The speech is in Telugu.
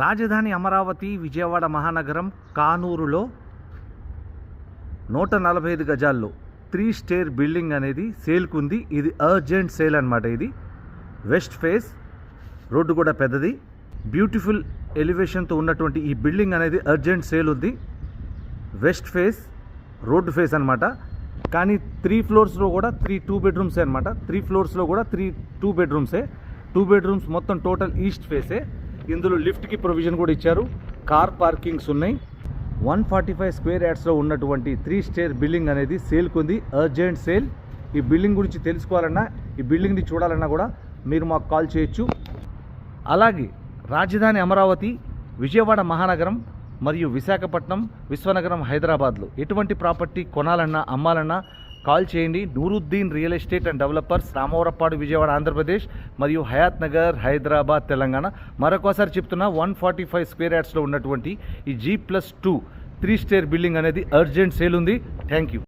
రాజధాని అమరావతి విజయవాడ మహానగరం కానూరులో నూట నలభై ఐదు గజాల్లో త్రీ స్టేర్ బిల్డింగ్ అనేది సేల్కుంది. ఇది అర్జెంట్ సేల్ అనమాట ఇది. వెస్ట్ ఫేస్ రోడ్డు కూడా పెద్దది. బ్యూటిఫుల్ ఎలివేషన్తో ఉన్నటువంటి ఈ బిల్డింగ్ అనేది అర్జెంట్ సేల్ ఉంది. వెస్ట్ ఫేస్ రోడ్డు ఫేస్ అనమాట కానీ త్రీ ఫ్లోర్స్లో కూడా త్రీ టూ బెడ్రూమ్సే అనమాట త్రీ ఫ్లోర్స్లో కూడా త్రీ టూ బెడ్రూమ్సే. టూ బెడ్రూమ్స్ మొత్తం టోటల్ ఈస్ట్ ఫేసే. ఇందులో లిఫ్ట్కి ప్రొవిజన్ కూడా ఇచ్చారు. కార్ పార్కింగ్స్ ఉన్నాయి. వన్ ఫార్టీ ఫైవ్ స్క్వేర్ యాడ్స్లో ఉన్నటువంటి త్రీ స్టేర్ బిల్డింగ్ అనేది సేల్కు ఉంది అర్జెంట్ సేల్. ఈ బిల్డింగ్ గురించి తెలుసుకోవాలన్నా ఈ బిల్డింగ్ని చూడాలన్నా కూడా మీరు మాకు కాల్ చేయొచ్చు. అలాగే రాజధాని అమరావతి విజయవాడ మహానగరం మరియు విశాఖపట్నం విశ్వనగరం హైదరాబాద్లో ఎటువంటి ప్రాపర్టీ కొనాలన్నా అమ్మాలన్నా కాల్ చేయండి. Nooruddin real estate and developers Ramavarappadu Vijayawada Andhra Pradesh మరియు హయాత్ నగర్ హైదరాబాద్ తెలంగాణ. మరొకసారి చెప్తున్నా వన్ ఫార్టీ ఫైవ్ స్క్వేర్ యార్డ్స్లో ఉన్నటువంటి ఈ G plus two three stair building అనేది అర్జెంట్ సేల్ ఉంది. Thank you.